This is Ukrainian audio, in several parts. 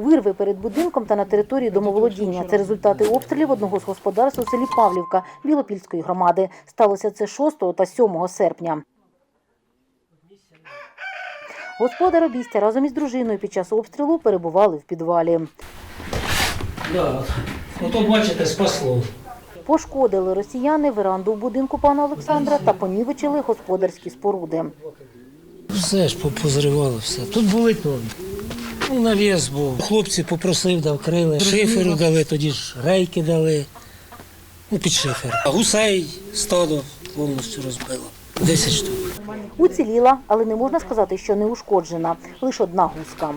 Вирви перед будинком та на території домоволодіння. Це результати обстрілів одного з господарств у селі Павлівка Білопільської громади. Сталося це 6 та 7 серпня. Господар обійстя разом із дружиною під час обстрілу перебували в підвалі. Да. Ото бачите, спасло. Пошкодили росіяни веранду в будинку пана Олександра та понівечили господарські споруди. Все ж позривало все. Тут були тонни. Ну, навіс був. Хлопці попросив, дав крили. Шиферу дали, тоді ж рейки дали. Ну, під шифер. А гусей стадо повністю розбило. Десять штук. Уціліла, але не можна сказати, що не ушкоджена. Лише одна гуска.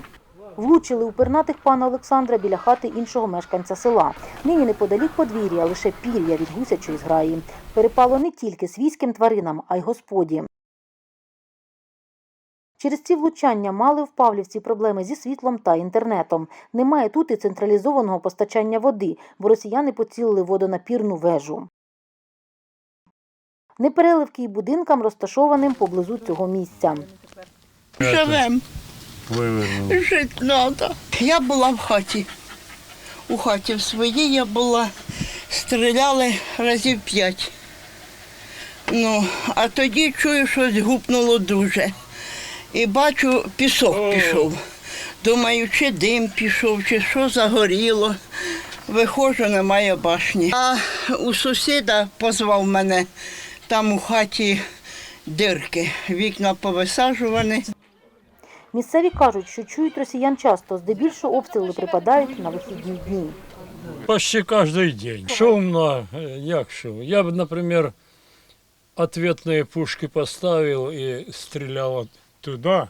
Влучили у пернатих пана Олександра біля хати іншого мешканця села. Нині неподалік подвір'я, лише пір'я від гусячої зграї. Перепало не тільки свійським тваринам, а й господі. Через ці влучання мали в Павлівці проблеми зі світлом та інтернетом. Немає тут і централізованого постачання води, бо росіяни поцілили водонапірну вежу. Непереливки й будинкам, розташованим поблизу цього місця. Живем, Вивернули. жити треба. Я була в хаті. У хаті в своїй я була, стріляли разів п'ять. Ну, а тоді чую, щось гупнуло дуже. І бачу, пісок пішов. Думаю, чи дим пішов, чи що загоріло. Виходжу, немає башні. А у сусіда позвав мене, там у хаті дирки, вікна повисаджувані. Місцеві кажуть, що чують росіян часто, здебільшого обстріли припадають на вихідні дні. Почти кожен день. Шумно, е, як що. Я б, наприклад, ответные пушки поставил и стрелял от туда,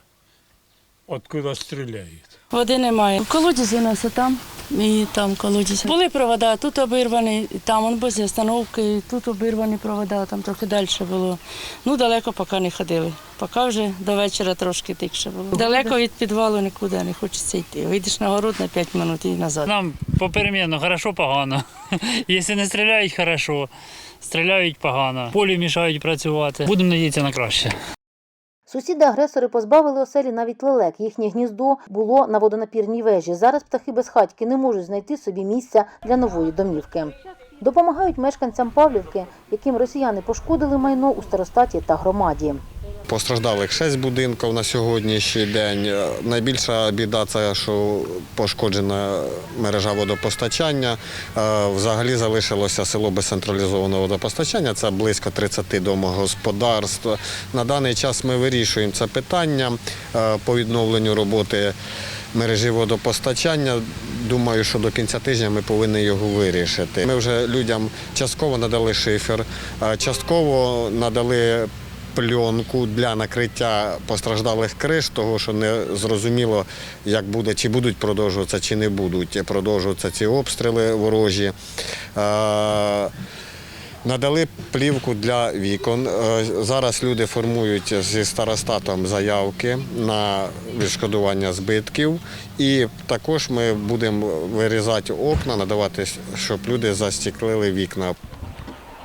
откуда стреляет. Води немає. В колодязі у нас там, і там колодязі. Були провода, тут обірвані, там он без остановки, тут обірвані провода, там трохи далі було. Ну, далеко поки не ходили. Поки вже до вечора трошки тихше було. Далеко від підвалу нікуди не хочеться йти. Вийдеш на город на 5 минут і назад. Нам попеременно, хорошо, погано. Якщо не стріляють, хорошо. Стріляють погано. Полі мішають працювати. Будемо надіятися на краще. Сусіди-агресори позбавили оселі навіть лелек. Їхнє гніздо було на водонапірній вежі. Зараз птахи безхатьки не можуть знайти собі місця для нової домівки. Допомагають мешканцям Павлівки, яким росіяни пошкодили майно у старостаті та громаді. Постраждалих шість будинків на сьогоднішній день. Е, Найбільша біда це, що пошкоджена мережа водопостачання. Е, Взагалі залишилося село без централізованого водопостачання. Це близько 30 домогосподарств. На даний час ми вирішуємо це питання е, по відновленню роботи мережі водопостачання. Думаю, що до кінця тижня ми повинні його вирішити. Ми вже людям частково надали шифер, частково надали пленку для накриття постраждалих криш, того що не зрозуміло, як буде, чи будуть продовжуватися, чи не будуть продовжуватися ці обстріли ворожі. Е, Надали плівку для вікон. Е, Зараз люди формують зі старостатом заявки на відшкодування збитків. І також ми будемо вирізати окна, надавати, щоб люди застеклили вікна.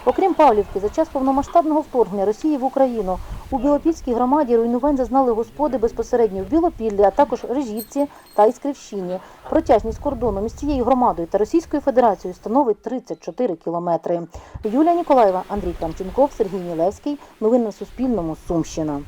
Окрім Павлівки, за час повномасштабного вторгнення Росії в Україну у Білопільській громаді руйнувань зазнали господи безпосередньо в Білопіллі, а також Режівці та Іскрівщині. Протяжність кордону між цією громадою та Російською Федерацією становить 34 кілометри. Юлія Ніколаєва, Андрій Крамченков, Сергій Нілевський. Новини на Суспільному. Сумщина.